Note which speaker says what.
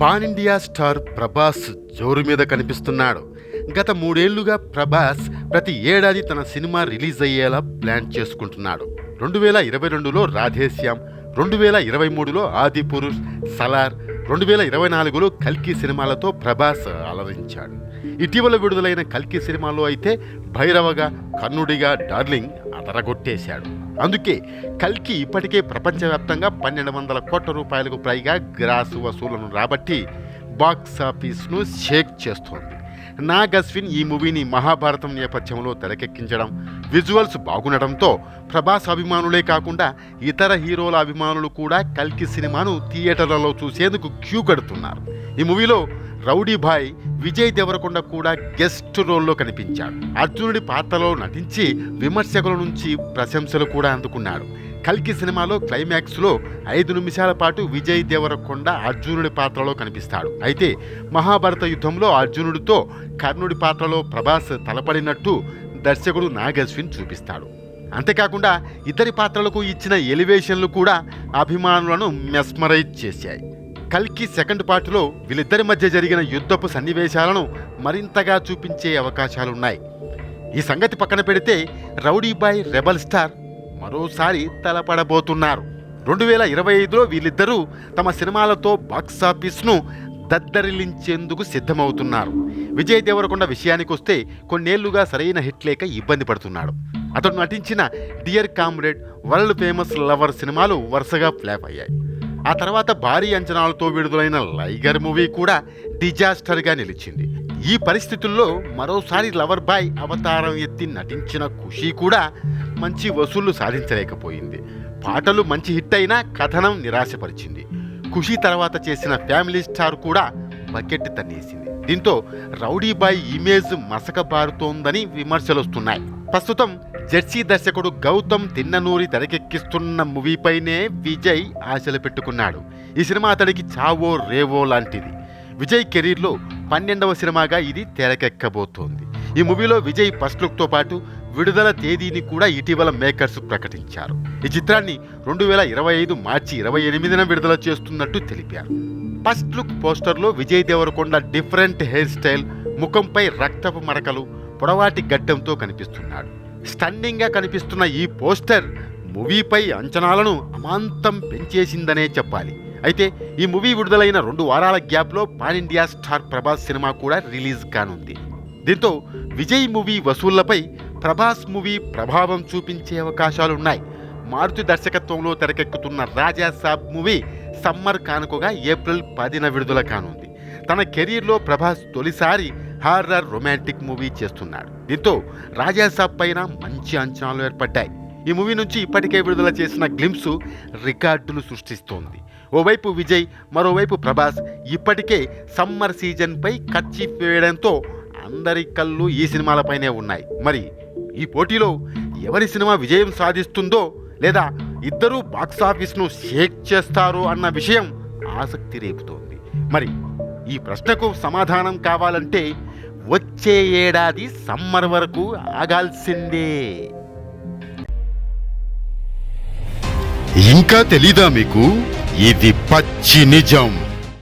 Speaker 1: Pan India star Prabhas జోరు మీద కనిపిస్తున్నాడు. గత మూడేళ్ళుగా ప్రభాస్ ప్రతి ఏడాది తన సినిమా రిలీజ్ అయ్యేలా ప్లాన్ చేసుకుంటున్నాడు. రెండు వేల ఇరవై రెండులో రాధేశ్యామ్ రెండు వేల ఇరవై మూడులో ఆది పురుష్ సలార్ రెండు వేల ఇరవై నాలుగులో కల్కి సినిమాలతో ప్రభాస్ అలరించాడు. ఇటీవల విడుదలైన కల్కి సినిమాలో అయితే భైరవగా కన్నుడిగా డార్లింగ్ అదరగొట్టేశాడు. అందుకే కల్కి ఇప్పటికే ప్రపంచవ్యాప్తంగా పన్నెండు వందల కోట్ల రూపాయలకు పైగా గ్రాసు వసూలను రాబట్టి బాక్స్ ఆఫీస్ను షేక్ చేస్తోంది. నాగ్ అశ్విన్ ఈ మూవీని మహాభారతం నేపథ్యంలో తెరకెక్కించడం విజువల్స్ బాగుండడంతో ప్రభాస్ అభిమానులే కాకుండా ఇతర హీరోల అభిమానులు కూడా కల్కి సినిమాను థియేటర్లలో చూసేందుకు క్యూ కడుతున్నారు. ఈ మూవీలో రౌడీ భాయ్ విజయ్ దేవరకొండ కూడా గెస్ట్ రోల్లో కనిపించాడు. అర్జునుడి పాత్రలో నటించి విమర్శకుల నుంచి ప్రశంసలు కూడా అందుకున్నాడు. కల్కి సినిమాలో క్లైమాక్స్లో ఐదు నిమిషాల పాటు విజయ్ దేవరకొండ అర్జునుడి పాత్రలో కనిపిస్తాడు. అయితే మహాభారత యుద్ధంలో అర్జునుడితో కర్ణుడి పాత్రలో ప్రభాస్ తలపడినట్టు దర్శకుడు నాగశ్విన్ చూపిస్తాడు. అంతేకాకుండా ఇద్దరి పాత్రలకు ఇచ్చిన ఎలివేషన్లు కూడా అభిమానులను మెస్మరైజ్ చేశాయి. కల్కి సెకండ్ పార్ట్లో వీళ్ళిద్దరి మధ్య జరిగిన యుద్ధపు సన్నివేశాలను మరింతగా చూపించే అవకాశాలున్నాయి. ఈ సంగతి పక్కన పెడితే రౌడీ బాయ్ రెబల్ స్టార్ మరోసారి తలపడబోతున్నారు. రెండు వేల ఇరవై ఐదులో వీళ్ళిద్దరూ తమ సినిమాలతో బాక్సాఫీస్ను దద్దరిలించేందుకు సిద్ధమవుతున్నారు. విజయ్ దేవరకొండ విషయానికి వస్తే కొన్నేళ్ళుగా సరైన హిట్ లేక ఇబ్బంది పడుతున్నాడు. అతడు నటించిన dear comrade world famous lover సినిమాలు వరుసగా ఫ్లాప్ అయ్యాయి. ఆ తర్వాత భారీ అంచనాలతో విడుదలైన లైగర్ మూవీ కూడా డిజాస్టర్గా నిలిచింది. ఈ పరిస్థితుల్లో మరోసారి లవర్ బాయ్ అవతారం ఎత్తి నటించిన ఖుషి కూడా మంచి వసూళ్ళు సాధించలేకపోయింది. పాటలు మంచి హిట్ అయినా కథనం నిరాశపరిచింది. ఖుషీ తర్వాత చేసిన ఫ్యామిలీ స్టార్ కూడా బకెట్ తన్నేసింది. దీంతో రౌడీ బాయ్ ఇమేజ్ మసకబారుతోందని విమర్శలు వస్తున్నాయి ప్రస్తుతం జెర్సీ దర్శకుడు గౌతమ్ తిన్ననూరి తెరకెక్కిస్తున్న మూవీపైనే విజయ్ ఆశలు పెట్టుకున్నాడు. ఈ సినిమా అతడికి చావో రేవో లాంటిది. విజయ్ కెరీర్లో పన్నెండవ సినిమాగా ఇది తెరకెక్కబోతోంది. ఈ మూవీలో విజయ్ ఫస్ట్ లుక్తో పాటు విడుదల తేదీని కూడా ఇటీవల మేకర్స్ ప్రకటించారు. ఈ చిత్రాన్ని రెండు వేల ఇరవై ఐదు మార్చి ఇరవై ఎనిమిదిన విడుదల చేస్తున్నట్టు తెలిపారు. ఫస్ట్ లుక్ పోస్టర్లో Vijay Deverakonda different hair style ముఖంపై రక్తపు మరకలు పొడవాటి గడ్డంతో కనిపిస్తున్నాడు. స్టన్నింగ్గా కనిపిస్తున్న ఈ పోస్టర్ మూవీపై అంచనాలను అమాంతం పెంచేసిందనే చెప్పాలి. అయితే ఈ మూవీ విడుదలైన రెండు వారాల గ్యాప్లో పాన్ ఇండియా స్టార్ ప్రభాస్ సినిమా కూడా రిలీజ్ కానుంది. దీంతో విజయ్ మూవీ వసూళ్ళపై ప్రభాస్ మూవీ ప్రభావం చూపించే అవకాశాలున్నాయి. మారుతి దర్శకత్వంలో తెరకెక్కుతున్న రాజా సాబ్ మూవీ సమ్మర్ కానుకగా ఏప్రిల్ పదిన విడుదల కానుంది. తన కెరీర్లో ప్రభాస్ తొలిసారి హారర్ రొమాంటిక్ మూవీ చేస్తున్నాడు. దీంతో రాజా సాబ్ పైన మంచి అంచనాలు ఏర్పడ్డాయి. ఈ మూవీ నుంచి ఇప్పటికే విడుదల చేసిన గ్లిమ్స్ రికార్డులు సృష్టిస్తోంది. ఓవైపు విజయ్ మరోవైపు ప్రభాస్ ఇప్పటికే సమ్మర్ సీజన్పై కర్చీఫ్ వేయడంతో అందరి కళ్ళు ఈ సినిమాలపైనే ఉన్నాయి. మరి ఈ పోటీలో ఎవరి సినిమా విజయం సాధిస్తుందో లేదా ఇద్దరూ బాక్సాఫీస్ను షేక్ చేస్తారో అన్న విషయం ఆసక్తి రేపుతోంది. మరి ఈ ప్రశ్నకు సమాధానం కావాలంటే వచ్చే ఏడాది సమ్మర్ వరకు ఆగాల్సిందే. ఇంకా తెలీదా మీకు? ఇది పచ్చి నిజం.